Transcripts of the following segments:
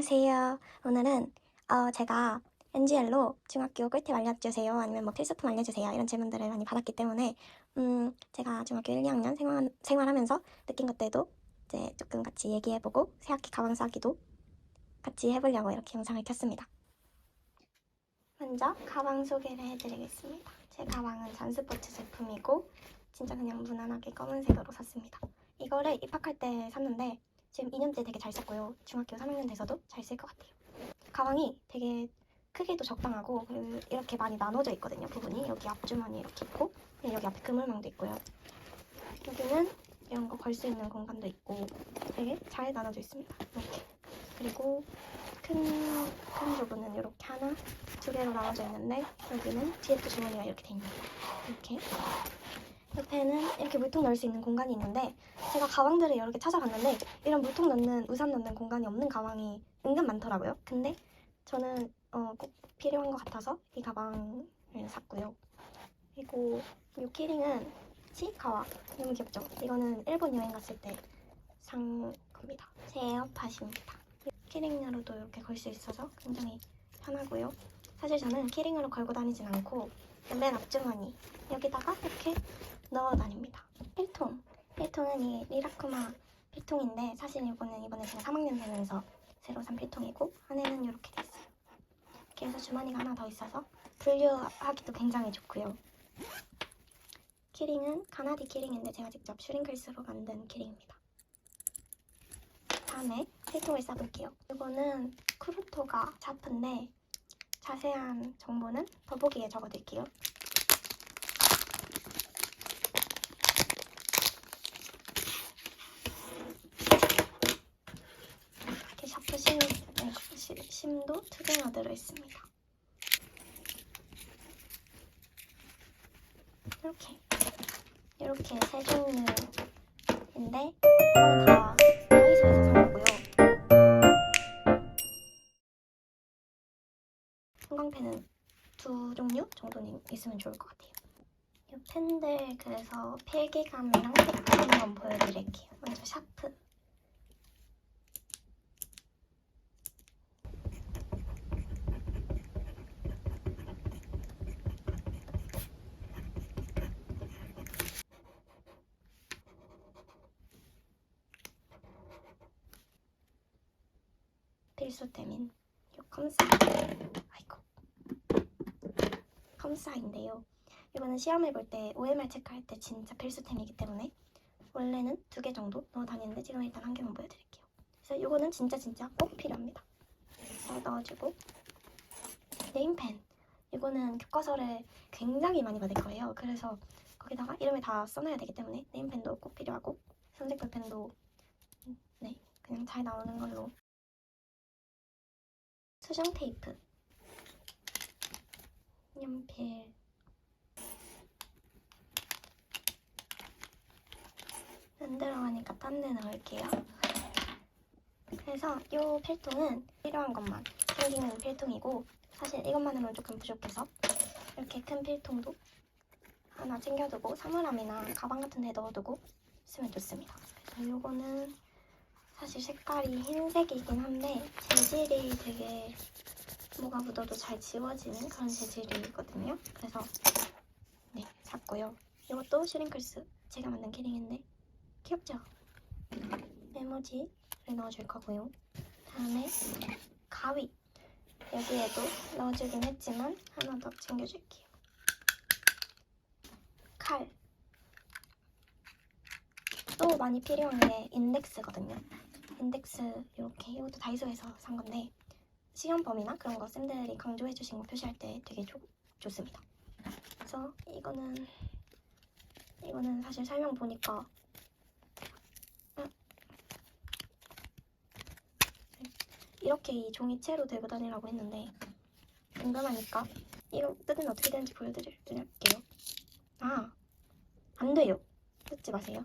안녕하세요. 오늘은 어, 제가 NGL로 중학교 꿀팁 알려주세요. 아니면 뭐 필수품 알려주세요. 이런 질문들을 많이 받았기 때문에 음, 제가 중학교 1, 2학년 생활, 생활하면서 느낀 것들도 이제 조금 같이 얘기해보고 새학기 가방 싸기도 같이 해보려고 이렇게 영상을 켰습니다. 먼저 가방 소개를 해드리겠습니다. 제 가방은 잔스포츠 제품이고 진짜 그냥 무난하게 검은색으로 샀습니다. 이거를 입학할 때 샀는데 지금 2년째 되게 잘 썼고요. 중학교 3학년 돼서도 잘 쓸 것 같아요. 가방이 되게 크기도 적당하고 그리고 이렇게 많이 나눠져 있거든요. 부분이 여기 앞주머니 이렇게 있고 그리고 여기 앞에 그물망도 있고요. 여기는 이런 거 걸 수 있는 공간도 있고 되게 잘 나눠져 있습니다. 이렇게 그리고 큰, 큰 부분은 이렇게 하나, 두 개로 나눠져 있는데 여기는 뒤에 또 주머니가 이렇게 돼 있네요. 이렇게 옆에는 이렇게 물통 넣을 수 있는 공간이 있는데 제가 가방들을 여러 개 찾아봤는데 이런 물통 넣는 우산 넣는 공간이 없는 가방이 은근 많더라고요. 근데 저는 어, 꼭 필요한 것 같아서 이 가방을 샀고요. 그리고 이 키링은 치카와 너무 귀엽죠? 이거는 일본 여행 갔을 때 산 겁니다. 제 에어팟입니다. 키링으로도 이렇게 걸 수 있어서 굉장히 편하고요. 사실 저는 키링으로 걸고 다니진 않고 맨 앞주머니 여기다가 이렇게 넣어 다닙니다. 필통. 필통은 이 리라쿠마 필통인데 사실 이거는 이번에 제가 3학년 되면서 새로 산 필통이고 안에는 이렇게 돼 있어요. 이렇게 해서 주머니가 하나 더 있어서 분류하기도 굉장히 좋고요. 키링은 가나디 키링인데 제가 직접 슈링클스로 만든 키링입니다. 다음에 필통을 싸볼게요. 이거는 크루토가 차프인데 자세한 정보는 더보기에 적어둘게요. 이렇게 샤프 심, 네, 시- 심도 두 개나 들어있습니다. 이렇게 이렇게 세 종류인데 다 다이소에서 산 거고요. 형광펜은 두 종류 정도는 있으면 좋을 것 같아요. 이 펜들 그래서 필기감이랑 한번 보여드릴게요. 먼저 샤프. 필수템인 이 컴사. 아이고. 컴사인데요. 이거는 시험을 볼때 OMR 체크할 때 진짜 필수템이기 때문에 원래는 두 개 정도 넣어 다니는데 지금 일단 한 개만 보여드릴게요. 그래서 이거는 진짜 진짜 꼭 필요합니다. 잘 넣어주고 네임펜. 이거는 교과서를 굉장히 많이 받을 거예요. 그래서 거기다가 이름을 다 써놔야 되기 때문에 네임펜도 꼭 필요하고 선색 볼펜도 음, 네 그냥 잘 나오는 걸로 수정 테이프 연필 안 들어가니까 딴 데 넣을게요. 그래서 이 필통은 필요한 것만 생기는 필통이고 사실 이것만으로는 조금 부족해서 이렇게 큰 필통도 하나 챙겨두고 사물함이나 가방 같은 데 넣어두고 쓰면 좋습니다. 그래서 이거는 사실 색깔이 흰색이긴 한데 재질이 되게 뭐가 묻어도 잘 지워지는 그런 재질이거든요. 그래서 네 샀고요. 이것도 슈링클스 제가 만든 키링인데 귀엽죠? 메모지를 넣어줄 거고요. 다음에 가위 여기에도 넣어주긴 했지만 하나 더 챙겨줄게요. 칼. 또 많이 필요한 게 인덱스거든요. 인덱스 이렇게 이것도 다이소에서 산 건데 시험 범위나 그런 거 쌤들이 강조해 주신 거 표시할 때 되게 좋, 좋습니다. 그래서 이거는 이거는 사실 설명 보니까 아. 이렇게 이 종이채로 들고 다니라고 했는데 궁금하니까 이거 뜯으면 어떻게 되는지 보여드릴게요. 아, 안 돼요. 뜯지 마세요.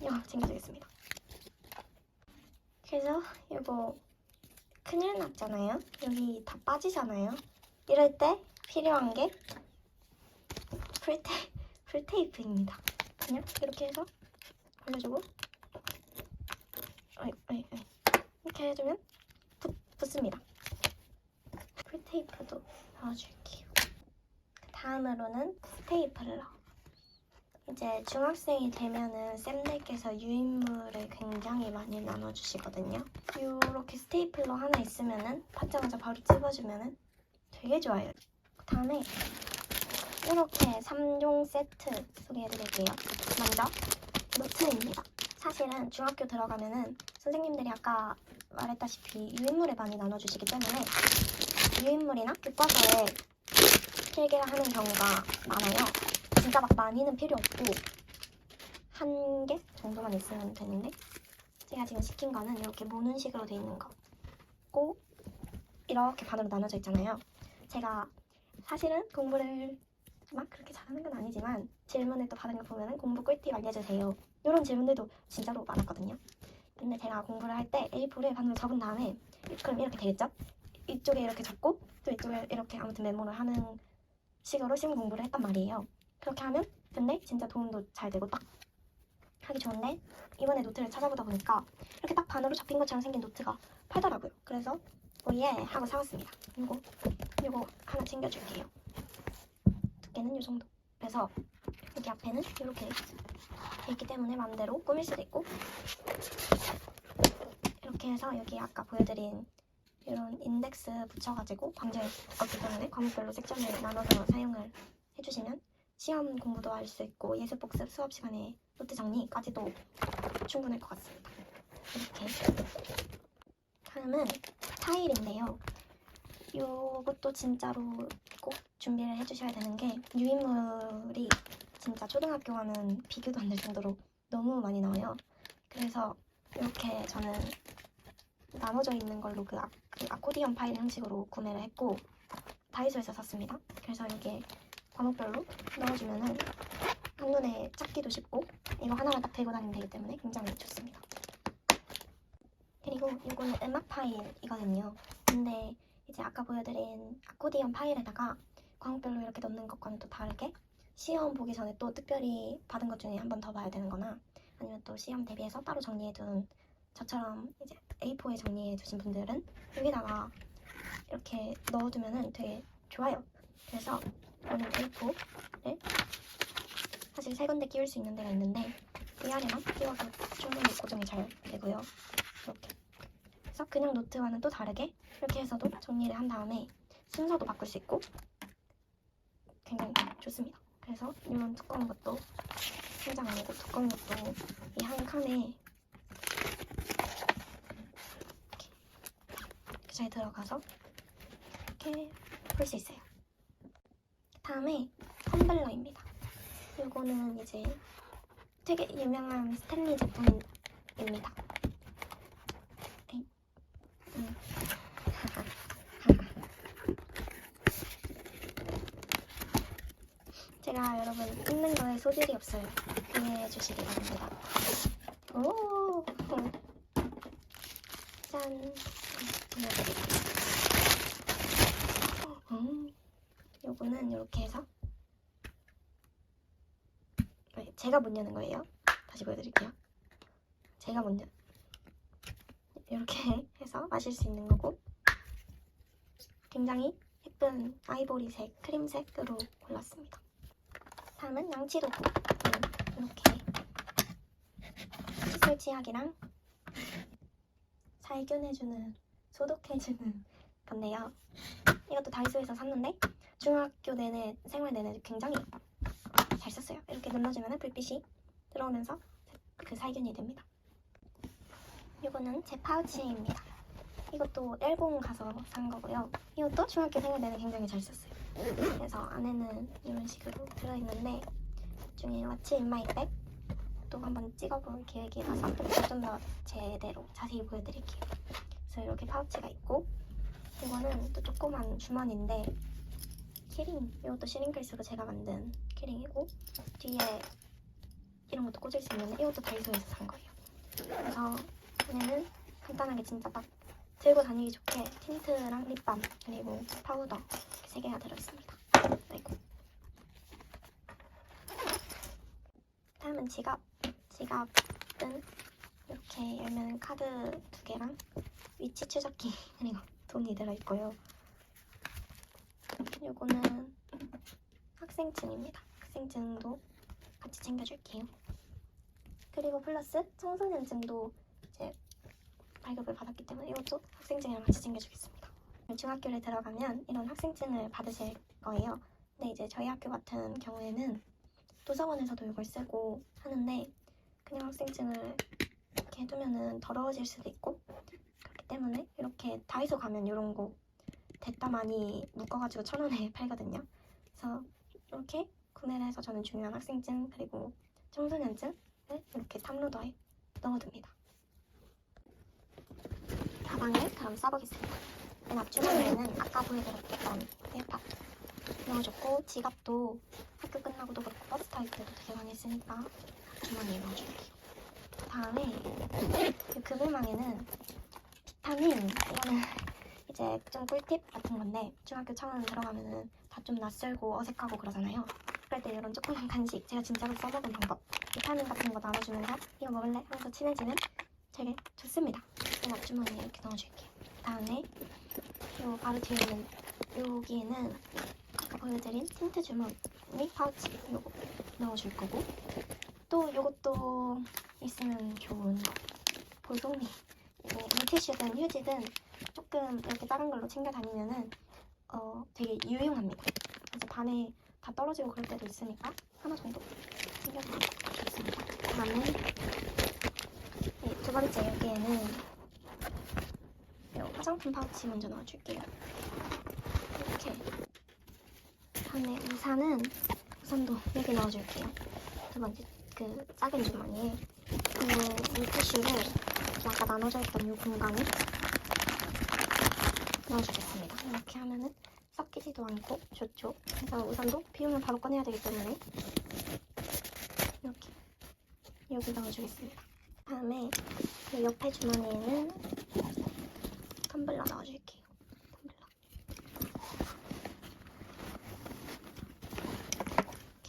이거 챙겨드리겠습니다. 그래서 이거 큰일 났잖아요. 여기 다 빠지잖아요. 이럴 때 필요한 게 풀테, 풀테이프입니다. 그냥 이렇게 해서 올려주고. 이렇게 해주면 붙, 붙습니다. 풀테이프도 넣어줄게요. 다음으로는 스테이플러. 이제 중학생이 되면은 쌤들께서 유인물을 굉장히 많이 나눠주시거든요. 이렇게 스테이플러 하나 있으면은 받자마자 바로 찝어주면은 되게 좋아요. 그 다음에 이렇게 3종 세트 소개해드릴게요. 먼저 노트입니다. 사실은 중학교 들어가면은 선생님들이 아까 말했다시피 유인물을 많이 나눠주시기 때문에 유인물이나 교과서에 필기를 하는 경우가 많아요. 진짜 막 많이는 필요 없고 한 개 정도만 있으면 되는데 제가 지금 시킨 거는 이렇게 모눈식으로 돼 있는 거. 꼭 이렇게 반으로 나눠져 있잖아요. 제가 사실은 공부를 막 그렇게 잘하는 건 아니지만 질문을 또 받은 거 보면은 공부 꿀팁 알려주세요. 이런 질문들도 진짜로 많았거든요. 근데 제가 공부를 할 때 A4를 반으로 적은 다음에 그럼 이렇게 되겠죠? 이쪽에 이렇게 적고 또 이쪽에 이렇게 아무튼 메모를 하는 식으로 시험 공부를 했단 말이에요. 그렇게 하면 근데 진짜 도움도 잘 되고 딱 하기 좋은데 이번에 노트를 찾아보다 보니까 이렇게 딱 반으로 접힌 것처럼 생긴 노트가 팔더라고요. 그래서 오예 하고 사왔습니다. 이거 이거 하나 챙겨줄게요. 두께는 이 정도. 그래서 여기 앞에는 이렇게 돼 있기 때문에 마음대로 꾸밀 수도 있고 이렇게 해서 여기 아까 보여드린 이런 인덱스 붙여가지고 광주에 없기 때문에 과목별로 섹션을 나눠서 사용을 해주시면 시험 공부도 할 수 있고 예습 복습 수업 시간에 노트 정리까지도 충분할 것 같습니다. 이렇게 다음은 타일인데요. 요것도 진짜로 꼭 준비를 해주셔야 되는 게 유인물이 진짜 초등학교와는 비교도 안 될 정도로 너무 많이 나와요. 그래서 이렇게 저는 나눠져 있는 걸로 그, 아, 그 아코디언 파일 형식으로 구매를 했고 다이소에서 샀습니다. 그래서 이게 과목별로 넣어주면은 한눈에 찾기도 쉽고 이거 하나만 딱 들고 다니면 되기 때문에 굉장히 좋습니다. 그리고 이거는 음악 파일이거든요. 근데 이제 아까 보여드린 아코디언 파일에다가 과목별로 이렇게 넣는 것과는 또 다르게 시험 보기 전에 또 특별히 받은 것 중에 한 번 더 봐야 되는 거나 아니면 또 시험 대비해서 따로 정리해둔 저처럼 이제 A4에 정리해두신 분들은 여기다가 이렇게 넣어두면은 되게 좋아요. 그래서 저는 A4를 사실 세 군데 끼울 수 있는 데가 있는데 위아래만 끼워도 충분히 고정이 잘 되고요. 이렇게. 그래서 그냥 노트와는 또 다르게 이렇게 해서도 정리를 한 다음에 순서도 바꿀 수 있고 굉장히 좋습니다. 그래서 이런 두꺼운 것도 한장 아니고 두꺼운 것도 이 한 칸에 이렇게 이렇게 잘 들어가서 이렇게 볼수 있어요. 다음에 텀블러입니다. 이거는 이제 되게 유명한 스탠리 제품입니다. 에이, 음. 제가 여러분 읽는 거에 소질이 없어요. 이해해 주시기 바랍니다. 오, 짠. 보여드릴게요. 음, 요거는 이렇게 해서 네, 제가 못 여는 거예요. 다시 보여드릴게요. 제가 못 여. 이렇게 해서 마실 수 있는 거고 굉장히 예쁜 아이보리색, 크림색으로 골랐습니다. 다음은 양치도 음, 이렇게 칫솔 치약이랑 살균해주는 소독해주는 건데요. 이것도 다이소에서 샀는데 중학교 내내 생활 내내 굉장히 잘 썼어요. 이렇게 눌러주면 불빛이 들어오면서 그 살균이 됩니다. 이거는 제 파우치입니다. 이것도 일본 가서 산 거고요. 이것도 중학교 생활 내내 굉장히 잘 썼어요. 그래서 안에는 이런 식으로 들어있는데 나중에 왓츠 인 마이 백 또 한번 찍어볼 계획이라서 좀 더 제대로 자세히 보여드릴게요. 그래서 이렇게 파우치가 있고 이거는 또 조그만 주머니인데 키링 이것도 시링클스로 제가 만든 키링이고 뒤에 이런 것도 꽂을 수 있는데 이것도 다이소에서 산 거예요. 그래서 얘는 간단하게 진짜 딱 들고 다니기 좋게 틴트랑 립밤 그리고 파우더 이렇게 세 개가 들어있습니다. 아이고. 다음은 지갑. 지갑은 이렇게 열면 카드 두 개랑 위치 추적기 그리고 돈이 들어 있고요. 요거는 학생증입니다. 학생증도 같이 챙겨줄게요. 그리고 플러스 청소년증도 이제 발급을 받았기 때문에 이것도 학생증이랑 같이 챙겨주겠습니다. 중학교를 들어가면 이런 학생증을 받으실 거예요. 근데 이제 저희 학교 같은 경우에는 도서관에서도 이걸 쓰고 하는데 그냥 학생증을 이렇게 해두면은 더러워질 수도 있고 때문에 이렇게 다이소 가면 이런 거 됐다 많이 묶어가지고 천 원에 팔거든요. 그래서 이렇게 구매를 해서 저는 중요한 학생증 그리고 청소년증을 이렇게 탑로더에 넣어둡니다. 가방을 그럼 써보겠습니다. 맨 앞주머니에는 아까 보여드렸던 에어팟 넣어줬고 지갑도 학교 끝나고도 그렇고 버스 탈 때도 되게 많이 쓰니까 주머니에 넣어줄게요. 다음에 이 그물망에는 비타민 이거는 이제 좀 꿀팁 같은 건데 중학교 처음 들어가면은 다 좀 낯설고 어색하고 그러잖아요. 그럴 때 이런 조그만 간식 제가 진짜로 써먹은 방법 비타민 같은 거 나눠주면서 이거 먹을래? 하면서 친해지면 되게 좋습니다. 제가 앞주머니에 이렇게 넣어줄게요. 다음에 요 바로 뒤에 있는 여기에는 아까 보여드린 틴트 주머니 파우치 요거 넣어줄 거고 또 요것도 있으면 좋은 거 볼송이 물티슈든 휴지든 조금 이렇게 작은 걸로 챙겨 다니면은 어 되게 유용합니다. 그래서 반에 다 떨어지고 그럴 때도 있으니까 하나 정도 챙겨 다니면 좋습니다. 다음에 네, 두 번째 여기에는 요 화장품 파우치 먼저 넣어줄게요. 이렇게 다음에 우산은 우산도 여기 넣어줄게요. 두 번째 그 작은 주머니에 그리고 물티슈를 이렇게 아까 나눠져 있던 이 공간에 넣어주겠습니다. 이렇게 하면은 섞이지도 않고 좋죠. 그래서 우산도 비우면 바로 꺼내야 되기 때문에 이렇게 여기 넣어주겠습니다. 다음에 그 옆에 주머니에는 텀블러 넣어줄게요. 텀블러.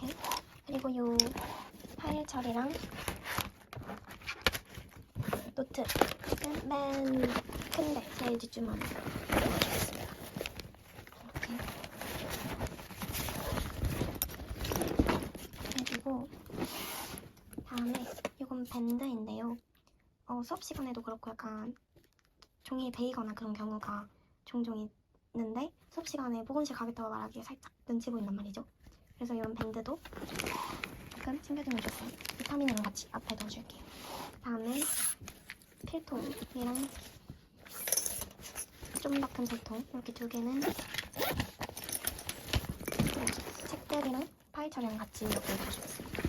이렇게 그리고 요 파일 처리랑 노트 맨 큰데 제일 뒷주머니 넣어주겠습니다. 이렇게 그리고 다음에 이건 밴드인데요. 어, 수업 시간에도 그렇고 약간 종이에 베이거나 그런 경우가 종종 있는데 수업 시간에 보건실 가겠다고 말하기에 살짝 눈치 보인단 말이죠. 그래서 이런 밴드도 조금 챙겨두면 좋습니다. 비타민이랑 같이 앞에 넣어줄게요. 다음에 필통이랑 좀더큰 제통 이렇게 두 개는 책들이랑 파일 처리랑 같이 이렇게 넣어주겠습니다.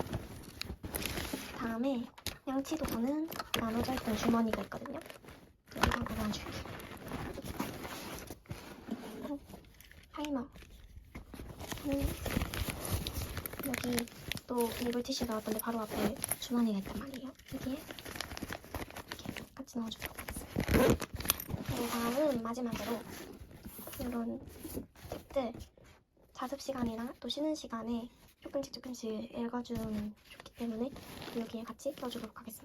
다음에 양치 도구는 나눠져 있던 주머니가 있거든요. 넣어줄게요. 그리고 타이머는 여기 또 물티슈 나왔던데 바로 앞에 주머니가 있단 말이에요. 여기에 넣어주도록 하겠습니다. 그리고 다음은 마지막으로 이런 책들 자습 시간이나 또 쉬는 시간에 조금씩 조금씩 읽어주면 좋기 때문에 여기에 같이 넣어주도록 하겠습니다.